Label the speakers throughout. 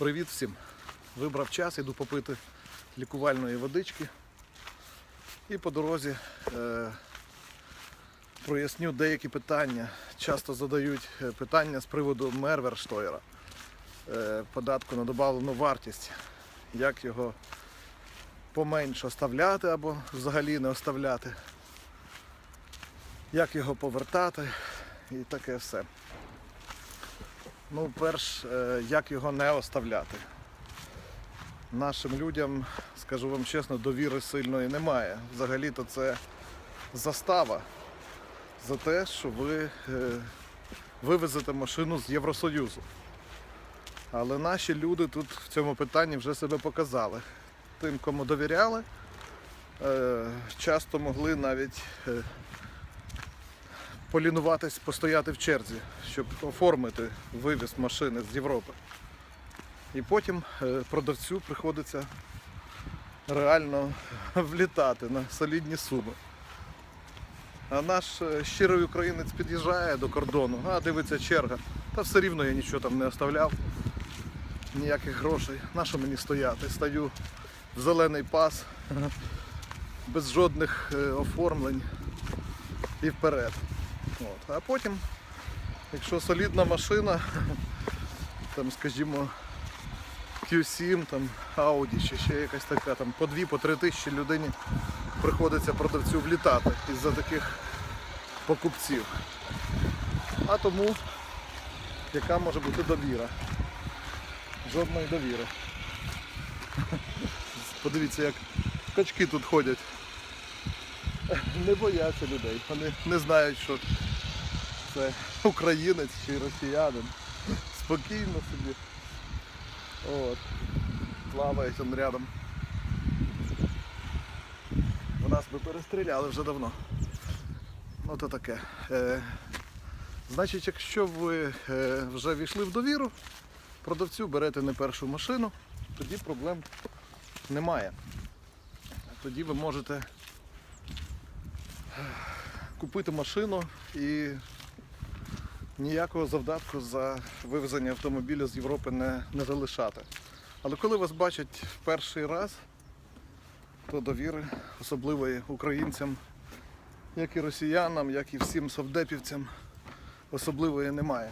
Speaker 1: Привіт всім! Вибрав час, іду попити лікувальної водички. І по дорозі е, проясню деякі питання. Часто задають е, питання з приводу Мерверштойера, е, податку на добавлену вартість. Як його поменше оставляти або взагалі не оставляти, як його повертати і таке все. Ну, перш, е, як його не оставляти. Нашим людям, скажу вам чесно, довіри сильної немає. Взагалі-то це застава за те, що ви е, вивезете машину з Євросоюзу. Але наші люди тут в цьому питанні вже себе показали. Тим, кому довіряли, е, часто могли навіть полінуватись, постояти в черзі, щоб оформити вивіз машини з Європи. І потім е, продавцю приходиться реально влітати на солідні суми. А наш е, щирий українець під'їжджає до кордону, а дивиться черга. Та все рівно я нічого там не оставляв, ніяких грошей. На що мені стояти? Стою в зелений пас, без жодних е, оформлень і вперед. От. А потім, якщо солідна машина, там, скажімо, Q7, там, Audi чи ще якась така, там, по 2 по 3 тисячі людині приходиться продавцю влітати із-за таких покупців. А тому яка може бути довіра? Жодної довіри. Подивіться, як качки тут ходять. Не бояться людей. Вони не знають, що це українець чи росіянин. Спокійно собі. От. Плавають он рядом. У нас би перестріляли вже давно. Ну то таке. Е, значить, якщо ви е, вже війшли в довіру, продавцю берете не першу машину, тоді проблем немає. Тоді ви можете купити машину і ніякого завдатку за вивезення автомобіля з Європи не, не залишати. Але коли вас бачать в перший раз, то довіри, особливо і українцям, як і росіянам, як і всім совдепівцям, особливої немає.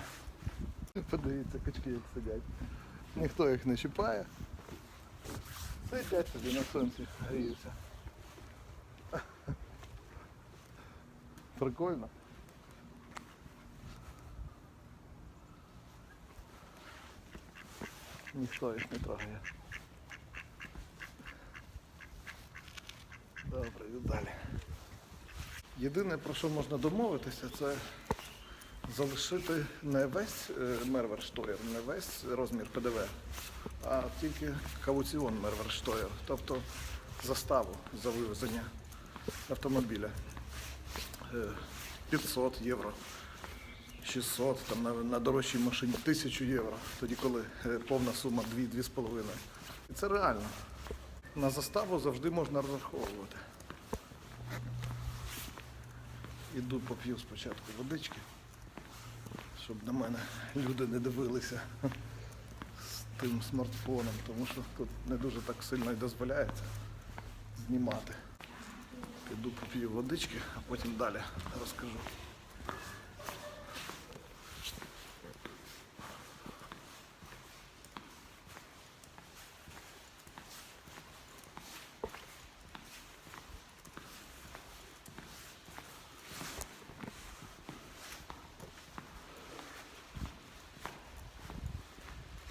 Speaker 1: Подивіться, качки як сидять. Ніхто їх не чіпає. Сидять собі на сонці, гріються. Прикольно. Ніхто їх не трогає. Добре, йду далі. Єдине, про що можна домовитися, це залишити не весь е, мерверштоєр, не весь розмір ПДВ, а тільки кауціон мерверштоєр, тобто заставу за вивезення автомобіля. Е, 500 євро. 600, там на, на дорожчій машині 1000 євро, тоді коли е, повна сума 2-2,5. І це реально. На заставу завжди можна розраховувати. Іду поп'ю спочатку водички, щоб на мене люди не дивилися з тим смартфоном, тому що тут не дуже так сильно і дозволяється знімати. Піду поп'ю водички, а потім далі розкажу.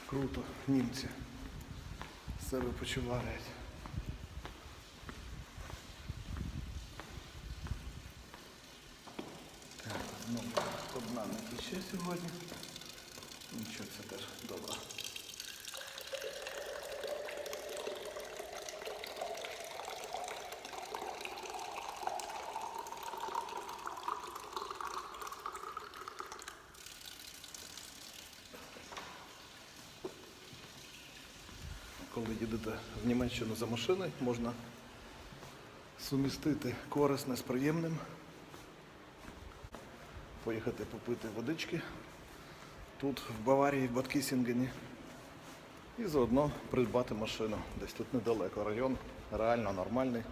Speaker 1: Круто, німці себе почувають. Так, ну, одна не тече сьогодні. Нічого, це теж добре. Коли їдете в Німеччину за машиною, можна сумістити корисне з приємним, поїхати попити водички тут, в Баварії, в Баткісінгені, І заодно придбати машину. Десь тут недалеко. Район реально нормальний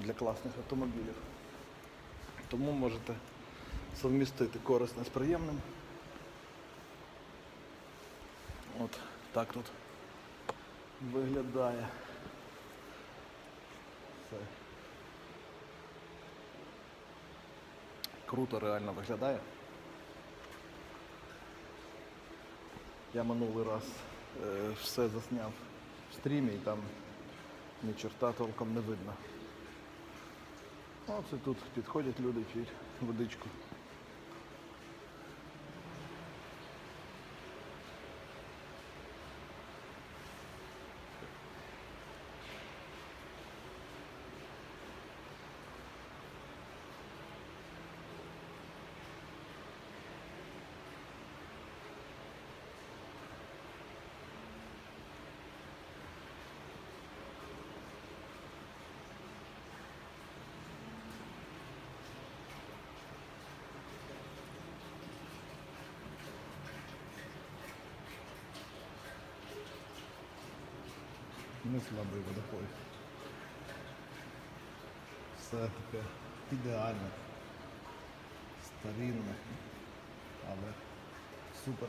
Speaker 1: для класних автомобілів. Тому можете совмістити корисне з приємним. От так тут виглядає. Все. Круто реально виглядає. Я минулий раз е, все засняв в стрімі і там ні чорта толком не видно. Оце тут підходять люди, п'ють водичку. Не слабий водопой. Все таке ідеальне, старинне, але в супер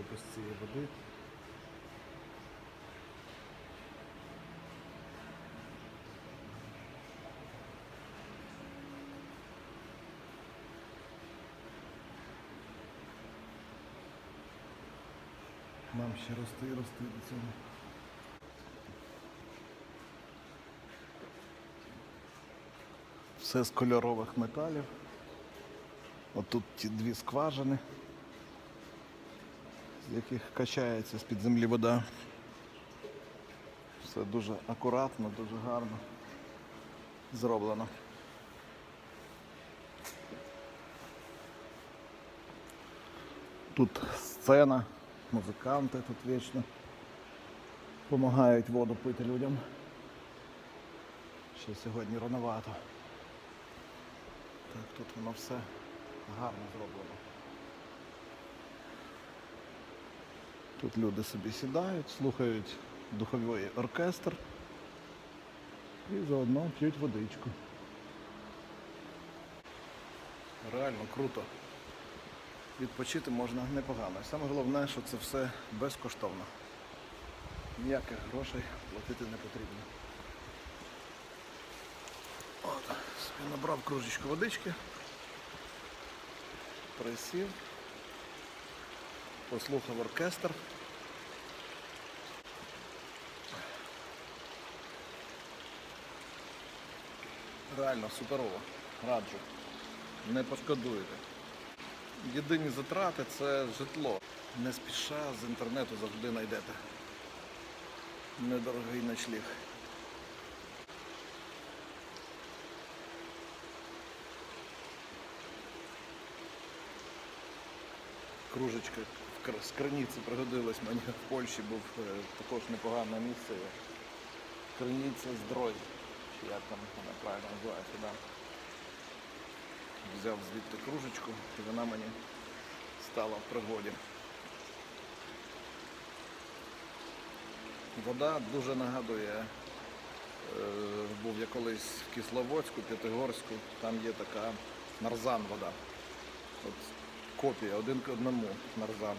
Speaker 1: опис цієї води. Нам ще рости рости до цього. Все з кольорових металів. Отут ті дві скважини, з яких качається з-під землі вода. Все дуже акуратно, дуже гарно зроблено. Тут сцена, музиканти тут вічно допомагають воду пити людям. Ще сьогодні рановато. Так, тут воно все гарно зроблено. Тут люди собі сідають, слухають духовий оркестр і заодно п'ють водичку. Реально круто. Відпочити можна непогано. Саме головне, що це все безкоштовно. Ніяких грошей платити не потрібно. От, собі набрав кружечку водички, присів, послухав оркестр. Реально суперово. Раджу. Не пошкодуєте. Єдині затрати це житло. Не спіша з інтернету завжди знайдете. Недорогий ночліг. Кружечка з криниці пригодилась мені в Польщі був е, також непогане місце. Криниця Здрой. Чи як там вона правильно називається. Взяв звідти кружечку і вона мені стала в пригоді. Вода дуже нагадує, е, був я колись в Кисловодську, П'ятигорську, там є така нарзан вода. От копія, один к одному нарзан.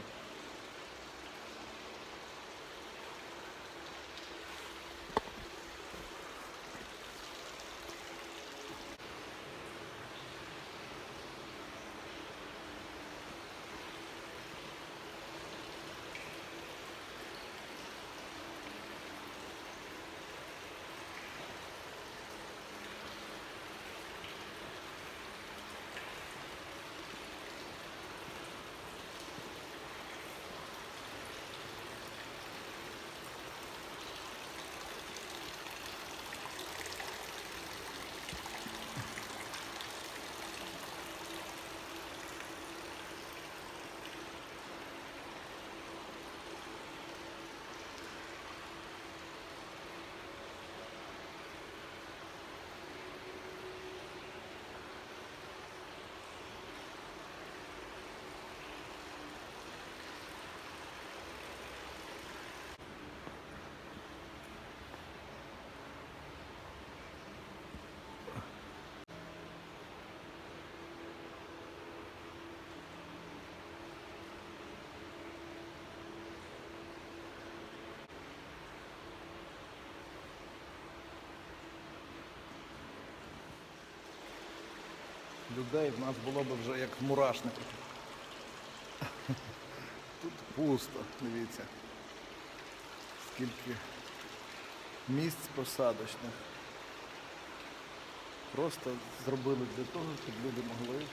Speaker 1: Людей в нас було б вже як в мурашнику. Тут пусто, дивіться. Скільки місць посадочних. Просто зробили для того, щоб люди могли е,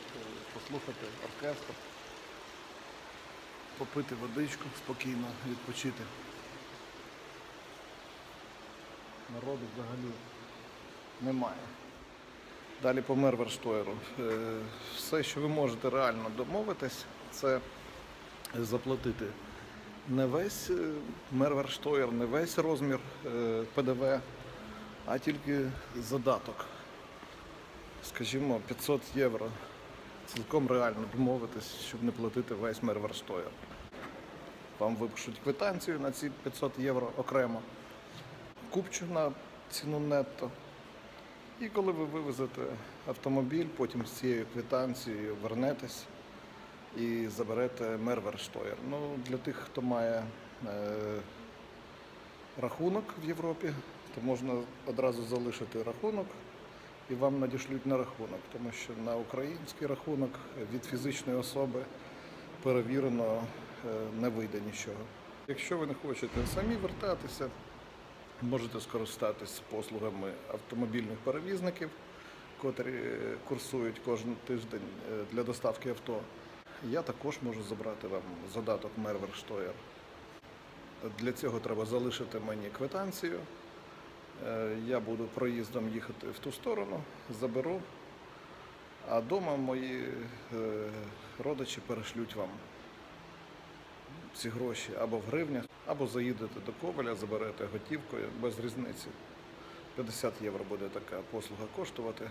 Speaker 1: послухати оркестр, попити водичку спокійно, відпочити. Народу взагалі немає. Далі по Мерверштойру. Е, Все, що ви можете реально домовитись, це заплатити не весь е, Мерверштойр, не весь розмір е, ПДВ, а тільки задаток. Скажімо, 500 євро. Цілком реально домовитись, щоб не платити весь Мерверштойр. Вам випишуть квитанцію на ці 500 євро окремо, купчу на ціну нетто. І коли ви вивезете автомобіль, потім з цією квитанцією вернетесь і заберете Мерверштойр. Ну, для тих, хто має е, рахунок в Європі, то можна одразу залишити рахунок і вам надішлють на рахунок, тому що на український рахунок від фізичної особи перевірено е, не вийде нічого. Якщо ви не хочете самі вертатися, можете скористатись послугами автомобільних перевізників, котрі е, курсують кожен тиждень е, для доставки авто. Я також можу забрати вам задаток Мерверштойер. Для цього треба залишити мені квитанцію. Е, Я буду проїздом їхати в ту сторону, заберу, а вдома мої родичі перешлють вам ці гроші або в гривнях, або заїдете до Коваля, заберете готівкою без різниці. 50 євро буде така послуга коштувати.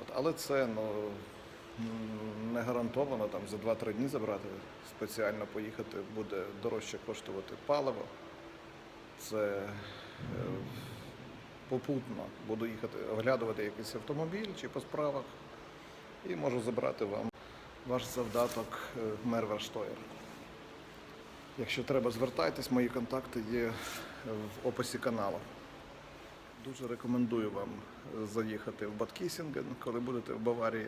Speaker 1: От. Але це ну, не гарантовано там за 2-3 дні забрати, спеціально поїхати буде дорожче коштувати паливо. Це е, попутно буду їхати оглядувати якийсь автомобіль чи по справах і можу забрати вам ваш завдаток е, Мерверштойер. Якщо треба, звертайтесь, мої контакти є в описі каналу. Дуже рекомендую вам е, заїхати в Баткісінген, коли будете в Баварії.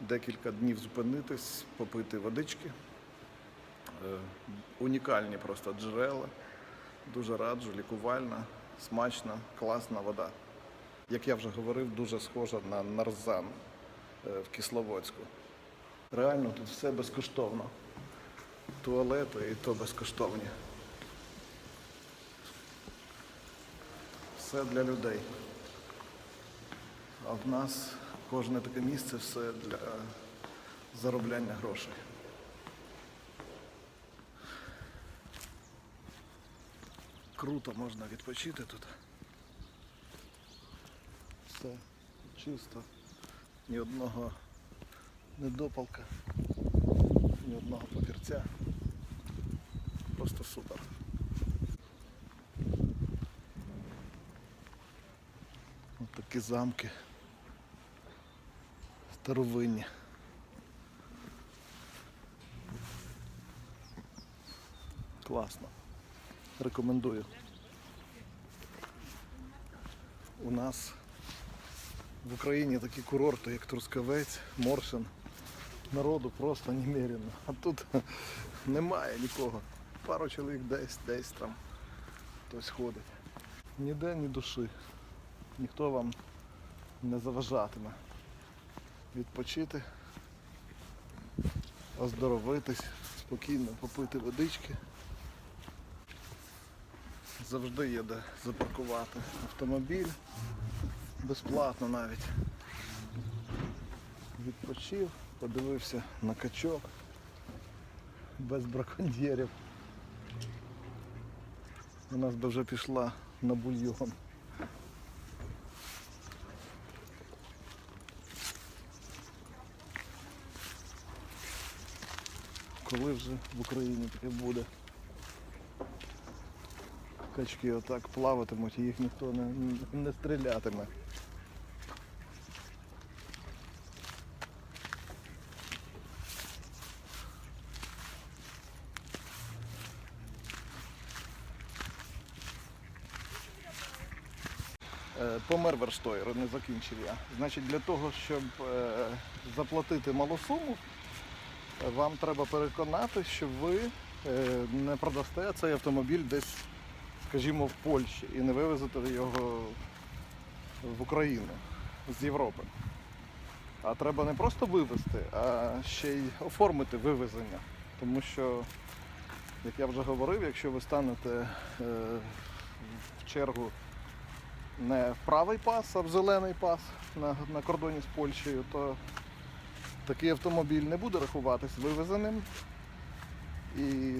Speaker 1: Декілька днів зупинитись, попити водички. Е, Унікальні просто джерела. Дуже раджу, лікувальна, смачна, класна вода. Як я вже говорив, дуже схожа на нарзан е, в Кисловодську. Реально тут все безкоштовно. Туалети і то безкоштовні. Все для людей. А в нас кожне таке місце все для заробляння грошей. Круто можна відпочити тут. Все чисто. Ні одного недопалка, ні одного папірця. Просто супер. Ось такі замки. Старовинні. Класно. Рекомендую. У нас в Україні такі курорти, як Трускавець, Моршин. Народу просто немерено. А тут немає нікого. Пару чоловік десь, десь там хтось ходить. Ніде ні душі. Ніхто вам не заважатиме. Відпочити, оздоровитись, спокійно попити водички. Завжди є де запаркувати автомобіль. Безплатно навіть. Відпочив, подивився на качок. Без браконьєрів. У нас би вже пішла на бульйон. Коли вже в Україні таке буде? Качки отак плаватимуть і їх ніхто не, не стрілятиме. Е, не закінчив я. Значить, для того, щоб е, заплатити малу суму, вам треба переконати, що ви е, не продасте цей автомобіль десь, скажімо, в Польщі і не вивезете його в Україну з Європи. А треба не просто вивезти, а ще й оформити вивезення. Тому що, як я вже говорив, якщо ви станете е, в чергу не в правий пас, а в зелений пас на, на кордоні з Польщею, то такий автомобіль не буде рахуватись вивезеним. І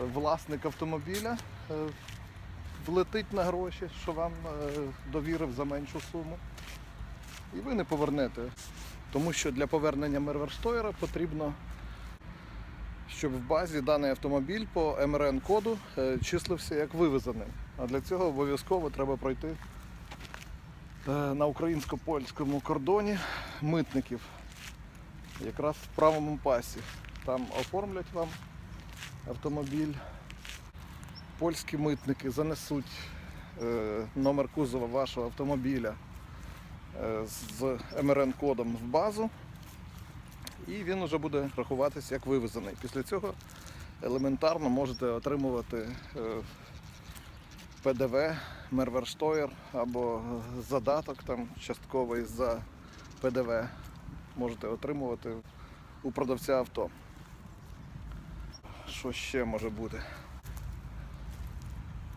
Speaker 1: власник автомобіля е, влетить на гроші, що вам е, довірив за меншу суму. І ви не повернете. Тому що для повернення Мерверштойера потрібно, щоб в базі даний автомобіль по МРН-коду е, числився як вивезений. А для цього обов'язково треба пройти е, на українсько-польському кордоні митників, якраз в правому пасі. Там оформлять вам автомобіль. Польські митники занесуть е, номер кузова вашого автомобіля з МРН-кодом в базу, і він вже буде рахуватися як вивезений. Після цього елементарно можете отримувати е, ПДВ, Мерверштойер або задаток там частковий за ПДВ можете отримувати у продавця авто. Що ще може бути?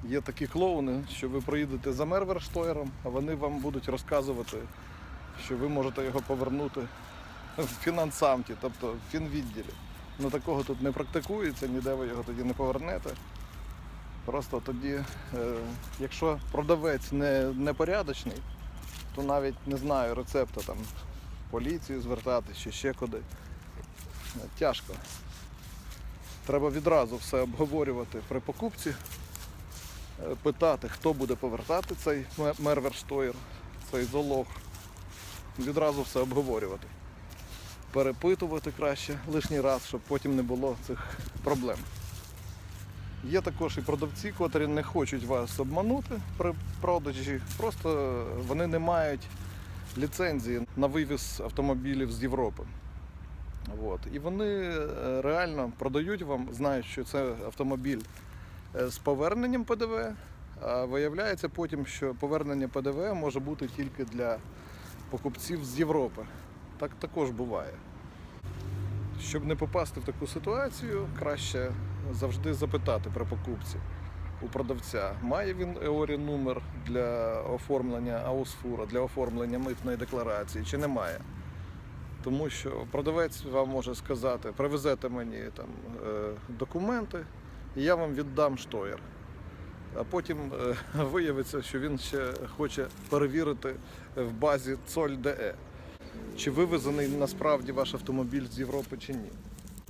Speaker 1: Є такі клоуни, що ви приїдете за Мерверштойером, а вони вам будуть розказувати, що ви можете його повернути в фінансамті, тобто в фінвідділі. Ну такого тут не практикується, ніде ви його тоді не повернете. Просто тоді, е, якщо продавець не, непорядочний, то навіть не знаю рецепта там поліцію звертатись чи ще куди. Е, Тяжко. Треба відразу все обговорювати при покупці, е, питати, хто буде повертати цей ме- мерверштойер, цей золог. Відразу все обговорювати. Перепитувати краще лишній раз, щоб потім не було цих проблем. Є також і продавці, котрі не хочуть вас обманути при продажі, просто вони не мають ліцензії на вивіз автомобілів з Європи. От. І вони е, реально продають вам, знають, що це автомобіль е, з поверненням ПДВ, а виявляється потім, що повернення ПДВ може бути тільки для покупців з Європи. Так також буває. Щоб не попасти в таку ситуацію, краще завжди запитати при покупці у продавця, має він ЕОРі номер для оформлення аусфура, для оформлення митної декларації чи немає. Тому що продавець вам може сказати, привезете мені там, е, документи, і я вам віддам штоєр. А потім е, виявиться, що він ще хоче перевірити в базі Цоль ДЕ, чи вивезений насправді ваш автомобіль з Європи чи ні.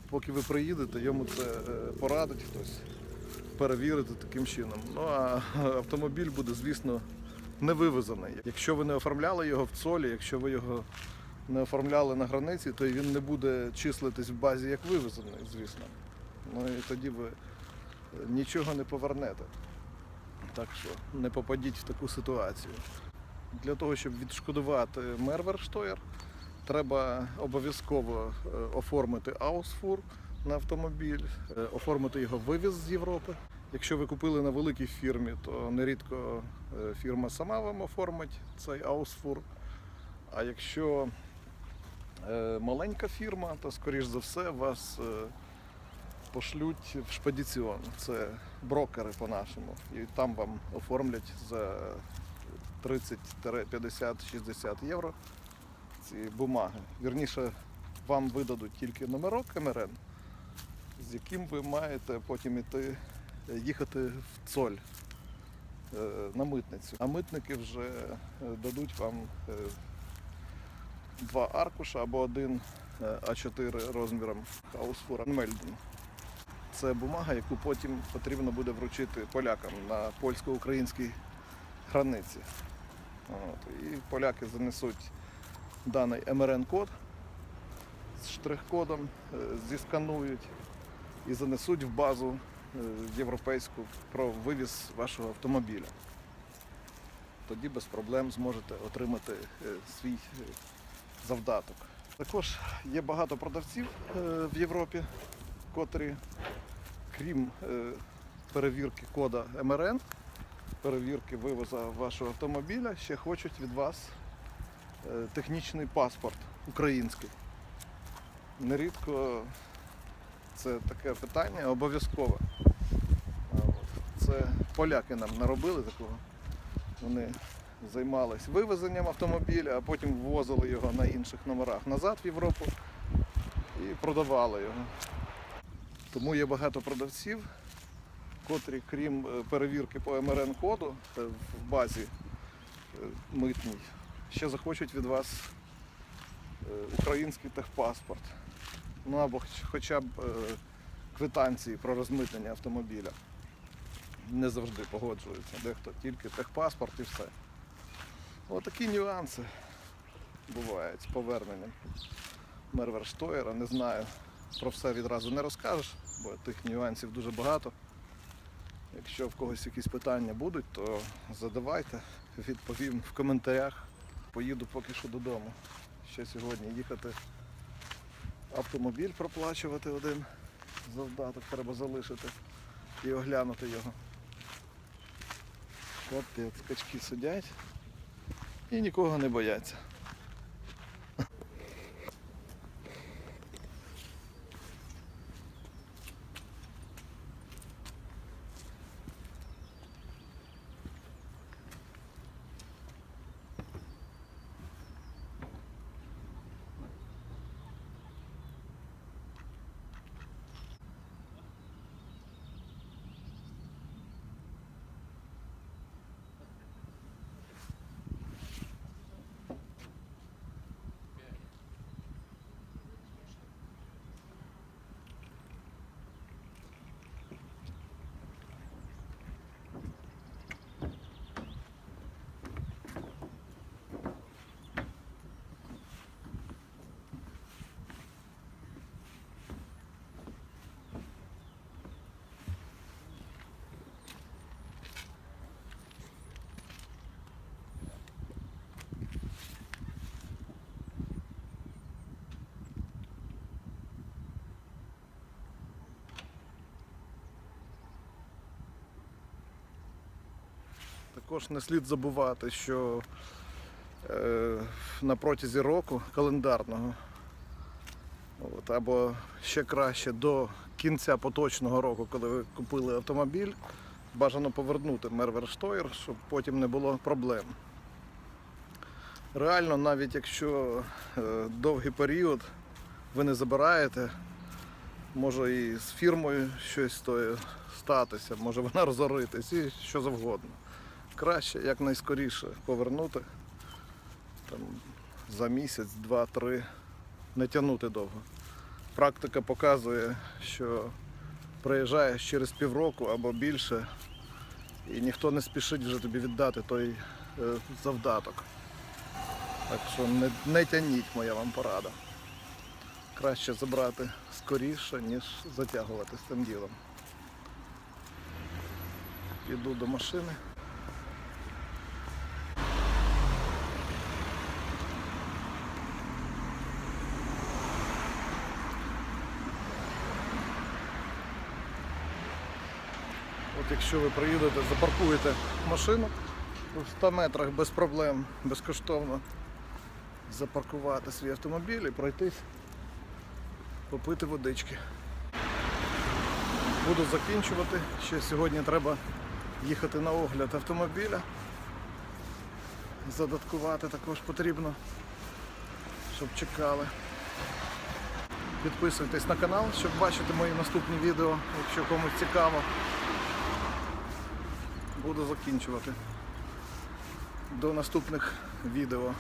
Speaker 1: Поки ви приїдете, йому це е, порадить хтось перевірити таким чином. Ну а автомобіль буде, звісно, не вивезений. Якщо ви не оформляли його в цолі, якщо ви його не оформляли на границі, то він не буде числитись в базі як вивезений, звісно. Ну і тоді ви е, нічого не повернете. Так що не попадіть в таку ситуацію. Для того, щоб відшкодувати Мерверштойер, треба обов'язково е, оформити Аусфур на автомобіль, е, оформити його вивіз з Європи. Якщо ви купили на великій фірмі, то нерідко е, фірма сама вам оформить цей Аусфур. А якщо маленька фірма, то скоріш за все вас пошлють в шпедиціон. Це брокери по-нашому. І там вам оформлять за 30, 50, 60 євро ці бумаги. Вірніше, вам видадуть тільки номерок МРН, з яким ви маєте потім іти, е, їхати в цоль е, на митницю. А митники вже е, дадуть вам два аркуша або один е, А4 розміром Ausfuhr Anmeldung. Це бумага, яку потім потрібно буде вручити полякам на польсько-українській границі. От. І поляки занесуть даний МРН-код з штрих-кодом, е, зісканують і занесуть в базу е, європейську про вивіз вашого автомобіля. тоді без проблем зможете отримати е, свій завдаток. Також є багато продавців в Європі, котрі, крім перевірки кода МРН, перевірки вивоза вашого автомобіля, ще хочуть від вас технічний паспорт український. Нерідко це таке питання обов'язкове. Це поляки нам наробили такого. Вони займались вивезенням автомобіля, а потім ввозили його на інших номерах назад в Європу і продавали його. Тому є багато продавців, котрі, крім е, перевірки по МРН-коду е, в базі е, митній, ще захочуть від вас е, український техпаспорт. Ну або хоча б е, квитанції про розмитнення автомобіля. Не завжди погоджуються. Дехто тільки техпаспорт і все. Отакі нюанси бувають з поверненням Мерверштоєра. Не знаю, про все відразу не розкажеш, бо тих нюансів дуже багато. Якщо в когось якісь питання будуть, то задавайте, відповім в коментарях. Поїду поки що додому. Ще сьогодні їхати автомобіль проплачувати один завдаток треба залишити і оглянути його. Капець, качки сидять і нікого не бояться. Також не слід забувати, що е, на протязі року календарного, от, або ще краще до кінця поточного року, коли ви купили автомобіль, бажано повернути Мерверштойр, щоб потім не було проблем. Реально, навіть якщо е, довгий період ви не забираєте, може і з фірмою щось статися, може вона розоритись і що завгодно краще якнайскоріше повернути там, за місяць, два-три, не тягнути довго. Практика показує, що приїжджаєш через півроку або більше, і ніхто не спішить вже тобі віддати той е, завдаток. Так що не, не тяніть, моя вам порада. Краще забрати скоріше, ніж затягувати з цим ділом. Піду до машини. От якщо ви приїдете, запаркуєте машину в 100 метрах без проблем, безкоштовно запаркувати свій автомобіль і пройтись, попити водички. Буду закінчувати. Ще сьогодні треба їхати на огляд автомобіля. Задаткувати також потрібно, щоб чекали. Підписуйтесь на канал, щоб бачити мої наступні відео, якщо комусь цікаво. Буду закінчувати. До наступних відео.